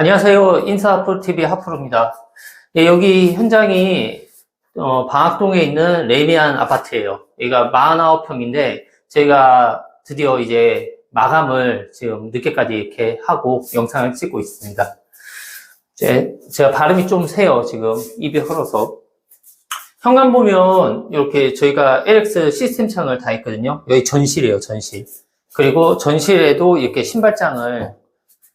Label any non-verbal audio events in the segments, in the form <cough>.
안녕하세요. 인사프로TV 하프로입니다. 네, 여기 현장이 어, 방학동에 있는 레미안 아파트예요. 여기가 49평인데 저희가 드디어 이제 마감을 지금 늦게까지 이렇게 하고 영상을 찍고 있습니다. 제, 제가 발음이 좀 세요. 지금 입이 흘러서. 현관 보면 이렇게 저희가 LX 시스템 창을 다 했거든요. 여기 전실이에요, 전실. 그리고 전실에도 이렇게 신발장을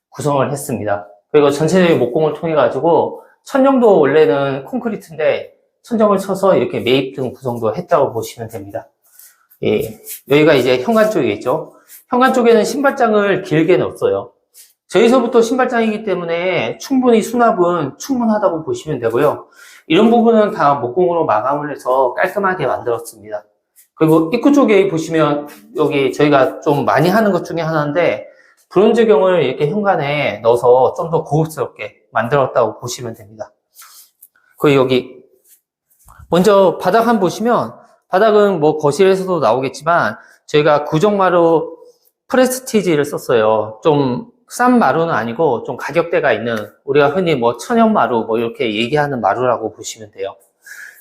구성을 했습니다. 그리고 전체적인 목공을 통해 가지고 천정도 원래는 콘크리트인데 천정을 쳐서 이렇게 매입 등 구성도 했다고 보시면 됩니다. 예, 여기가 이제 현관 쪽이겠죠. 현관 쪽에는 신발장을 길게 넣었어요. 저기서부터 신발장이기 때문에 충분히 수납은 충분하다고 보시면 되고요. 이런 부분은 다 목공으로 마감을 해서 깔끔하게 만들었습니다. 그리고 입구 쪽에 보시면 여기 저희가 좀 많이 하는 것 중에 하나인데 브론즈경을 이렇게 현관에 넣어서 좀 더 고급스럽게 만들었다고 보시면 됩니다. 그리고 여기 먼저 바닥 한번 보시면 바닥은 뭐 거실에서도 나오겠지만 저희가 구정마루 프레스티지를 썼어요. 좀 싼 마루는 아니고 좀 가격대가 있는 우리가 흔히 뭐 천연 마루 뭐 이렇게 얘기하는 마루라고 보시면 돼요.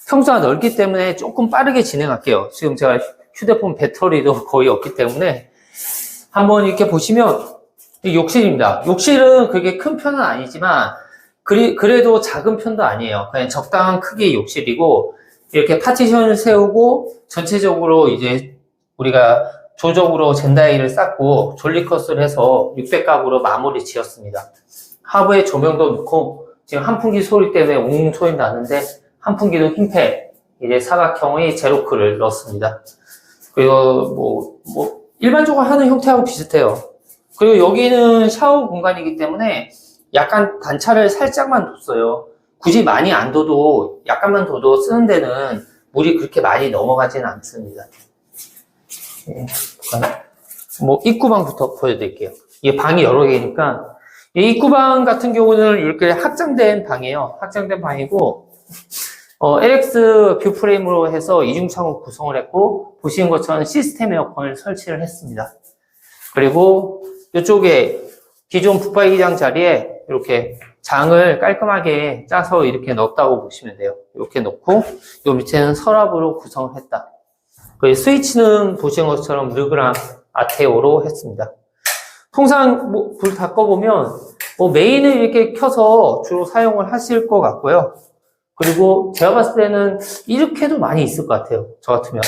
평수가 넓기 때문에 조금 빠르게 진행할게요. 지금 제가 휴대폰 배터리도 <laughs> 거의 없기 때문에 한번 이렇게 보시면 이 욕실입니다. 욕실은 그게 큰 편은 아니지만 그리, 그래도 작은 편도 아니에요. 그냥 적당한 크기의 욕실이고 이렇게 파티션을 세우고 전체적으로 이제 우리가 조적으로 젠다이를 쌓고 졸리컷을 해서 600가구로 마무리 지었습니다. 하부에 조명도 넣고 지금 한풍기 소리 때문에 웅 소리 나는데 한풍기도 흰패 이제 사각형의 제로크를 넣었습니다. 그리고 뭐, 뭐 일반적으로 하는 형태하고 비슷해요. 그리고 여기는 샤워 공간이기 때문에 약간 단차를 살짝만 뒀어요. 굳이 많이 안 둬도 약간만 둬도 쓰는 데는 물이 그렇게 많이 넘어가지는 않습니다. 예, 뭐 입구방부터 보여드릴게요. 이게 방이 여러 개니까 이 입구방 같은 경우는 이렇게 확장된 방이에요. 확장된 방이고 어, LX 뷰 프레임으로 해서 이중 창호 구성을 했고 보시는 것처럼 시스템 에어컨을 설치를 했습니다. 그리고 이쪽에 기존 붙박이장 자리에 이렇게 장을 깔끔하게 짜서 이렇게 넣었다고 보시면 돼요. 이렇게 넣고 이 밑에는 서랍으로 구성을 했다. 그 스위치는 보시는 것처럼 르그랑 아테오로 했습니다. 통상 뭐 불 다 꺼보면 뭐 메인을 이렇게 켜서 주로 사용을 하실 것 같고요. 그리고 제가 봤을 때는 이렇게도 많이 있을 것 같아요. 저 같으면.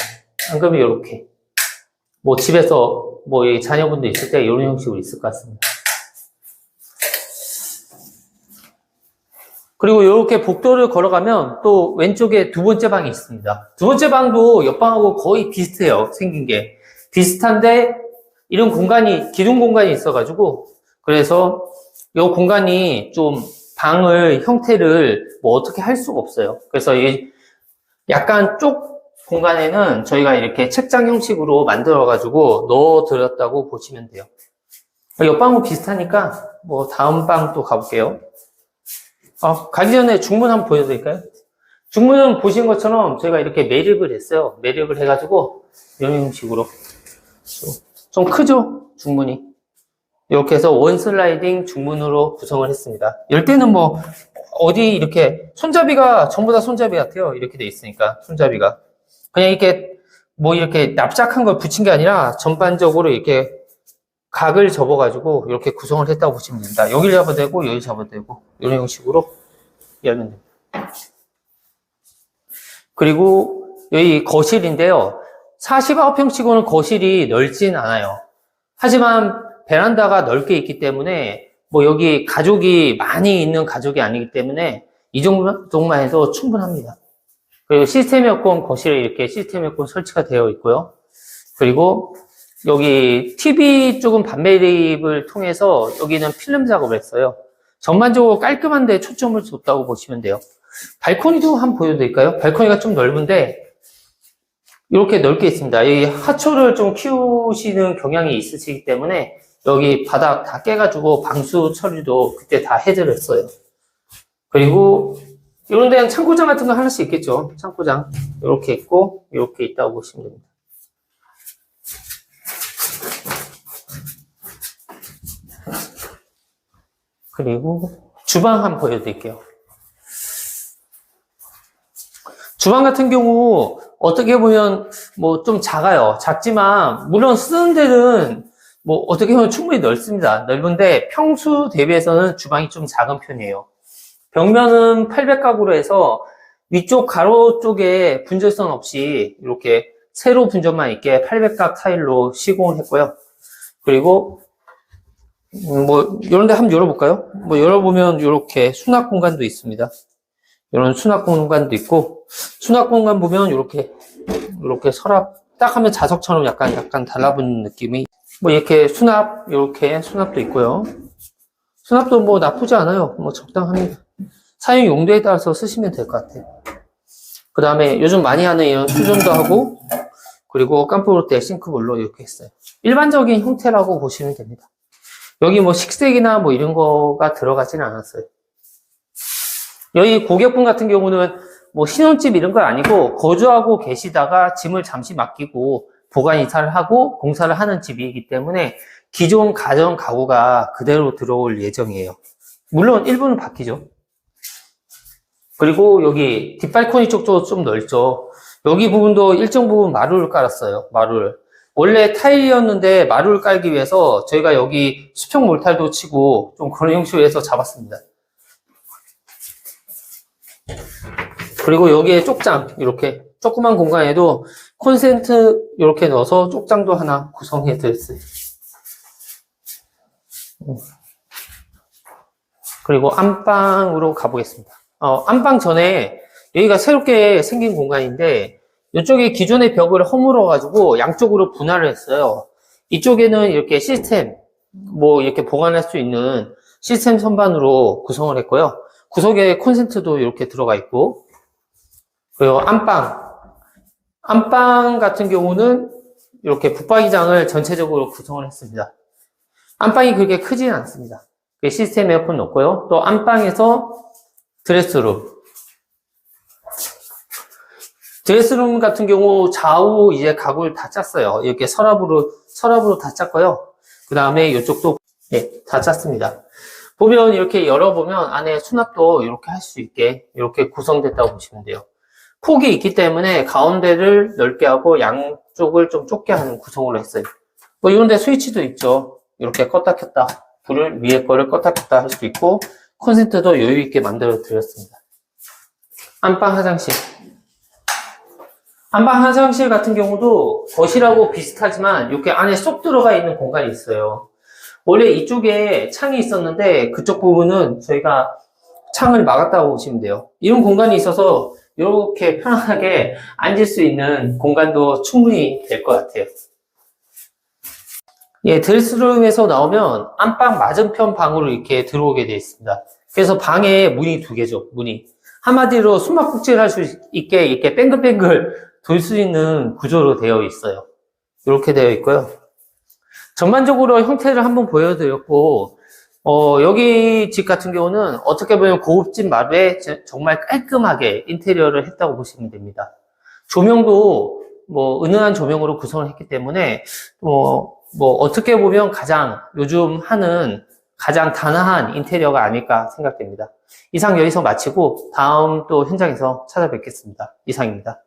안 그러면 이렇게. 뭐 집에서 뭐이 자녀분도 있을 때 이런 형식으로 있을 것 같습니다. 그리고 이렇게 복도를 걸어가면 또 왼쪽에 두 번째 방이 있습니다. 두 번째 방도 옆방하고 거의 비슷해요. 생긴 게. 비슷한데 이런 공간이, 기둥 공간이 있어가지고 그래서 이 공간이 좀 방을 형태를 뭐 어떻게 할 수가 없어요. 그래서 이 약간 쪽 공간에는 저희가 이렇게 책장 형식으로 만들어가지고 넣어드렸다고 보시면 돼요. 옆방하고 비슷하니까 뭐 다음 방 또 가볼게요. 어, 가기 전에 중문 한번 보여드릴까요? 중문은 보신 것처럼 저희가 이렇게 매립을 했어요. 매립을 해가지고 이런 형식으로 좀, 좀 크죠? 중문이. 이렇게 해서 원 슬라이딩 중문으로 구성을 했습니다. 열 때는 뭐 어디 이렇게 손잡이가 전부 다 손잡이 같아요. 이렇게 돼 있으니까 손잡이가 그냥 이렇게 뭐 이렇게 납작한 걸 붙인 게 아니라 전반적으로 이렇게 각을 접어가지고 이렇게 구성을 했다고 보시면 됩니다. 여기를 잡아도 되고 여기 잡아도 되고 이런 형식으로 열면 됩니다. 그리고 여기 거실인데요. 49평치고는 거실이 넓진 않아요. 하지만 베란다가 넓게 있기 때문에 뭐 여기 가족이 많이 있는 가족이 아니기 때문에 이 정도만 해도 충분합니다. 그리고 시스템 에어컨 거실에 이렇게 시스템 에어컨 설치가 되어 있고요. 그리고 여기 TV 쪽은 반매립을 통해서 여기는 필름 작업을 했어요. 전반적으로 깔끔한데 초점을 줬다고 보시면 돼요. 발코니도 한번 보여드릴까요? 발코니가 좀 넓은데 이렇게 넓게 있습니다. 이 하초를 좀 키우시는 경향이 있으시기 때문에 여기 바닥 다 깨가지고 방수 처리도 그때 다 해드렸어요. 그리고 이런 데는 창고장 같은 거 하나씩 있겠죠. 창고장 이렇게 있고 이렇게 있다고 보시면 됩니다. 그리고 주방 한번 보여드릴게요. 주방 같은 경우 어떻게 보면 뭐 좀 작아요. 작지만 물론 쓰는 데는 뭐 어떻게 보면 충분히 넓습니다. 넓은데 평수 대비해서는 주방이 좀 작은 편이에요. 벽면은 800각으로 해서 위쪽 가로 쪽에 분절선 없이 이렇게 세로 분절만 있게 800각 타일로 시공을 했고요. 그리고 음, 뭐 이런 데 한번 열어볼까요? 뭐 열어보면 이렇게 수납 공간도 있습니다. 이런 수납 공간도 있고 수납 공간 보면 이렇게 이렇게 서랍 딱 하면 자석처럼 약간 약간 달라붙는 느낌이 뭐 이렇게 수납 이렇게 수납도 있고요. 수납도 뭐 나쁘지 않아요. 뭐 적당합니다. 사용 용도에 따라서 쓰시면 될 것 같아요. 그 다음에 요즘 많이 하는 이런 수전도 하고 그리고 깜프로테 싱크볼로 이렇게 했어요. 일반적인 형태라고 보시면 됩니다. 여기 뭐 식색이나 뭐 이런 거가 들어가지는 않았어요. 여기 고객분 같은 경우는 뭐 신혼집 이런 건 아니고 거주하고 계시다가 짐을 잠시 맡기고 보관 이사를 하고 공사를 하는 집이기 때문에 기존 가정 가구가 그대로 들어올 예정이에요. 물론 일부는 바뀌죠. 그리고 여기 뒷발코니 쪽도 좀 넓죠. 여기 부분도 일정 부분 마루를 깔았어요. 마루를. 원래 타일이었는데 마루를 깔기 위해서 저희가 여기 수평 몰탈도 치고 좀 그런 형식으로 해서 잡았습니다. 그리고 여기에 쪽장 이렇게 조그만 공간에도 콘센트 이렇게 넣어서 쪽장도 하나 구성해 드렸어요. 음. 그리고 안방으로 가보겠습니다. 어, 안방 전에 여기가 새롭게 생긴 공간인데 이쪽에 기존의 벽을 허물어 가지고 양쪽으로 분할을 했어요. 이쪽에는 이렇게 시스템 뭐 이렇게 보관할 수 있는 시스템 선반으로 구성을 했고요. 구석에 콘센트도 이렇게 들어가 있고 그리고 안방 안방 같은 경우는 이렇게 붙박이장을 전체적으로 구성을 했습니다. 안방이 그렇게 크지는 않습니다. 시스템 에어컨 넣고요. 또 안방에서 드레스룸. 드레스룸 같은 경우 좌우 이제 가구를 다 짰어요. 이렇게 서랍으로, 서랍으로 다 짰고요. 그 다음에 이쪽도 예, 다 짰습니다. 보면 이렇게 열어보면 안에 수납도 이렇게 할 수 있게 이렇게 구성됐다고 보시면 돼요. 폭이 있기 때문에 가운데를 넓게 하고 양쪽을 좀 좁게 하는 구성으로 했어요. 뭐 이런 데 스위치도 있죠. 이렇게 껐다 켰다. 불을 위에 거를 껐다 켰다 할 수도 있고 콘센트도 여유 있게 만들어 드렸습니다. 안방 화장실. 안방 화장실 같은 경우도 거실하고 비슷하지만 이렇게 안에 쏙 들어가 있는 공간이 있어요. 원래 이쪽에 창이 있었는데 그쪽 부분은 저희가 창을 막았다고 보시면 돼요. 이런 공간이 있어서 이렇게 편안하게 앉을 수 있는 공간도 충분히 될 것 같아요. 예, 드레스룸에서 나오면 안방 맞은편 방으로 이렇게 들어오게 되어 있습니다. 그래서 방에 문이 두 개죠, 문이. 한마디로 숨막꼭질 할 수 있게 이렇게 뱅글뱅글 돌 수 있는 구조로 되어 있어요. 이렇게 되어 있고요. 전반적으로 형태를 한번 보여드렸고, 어, 여기 집 같은 경우는 어떻게 보면 고급집 마루에 제- 정말 깔끔하게 인테리어를 했다고 보시면 됩니다. 조명도 뭐 은은한 조명으로 구성을 했기 때문에 뭐, 뭐 어떻게 보면 가장 요즘 하는 가장 단아한 인테리어가 아닐까 생각됩니다. 이상 여기서 마치고 다음 또 현장에서 찾아뵙겠습니다. 이상입니다.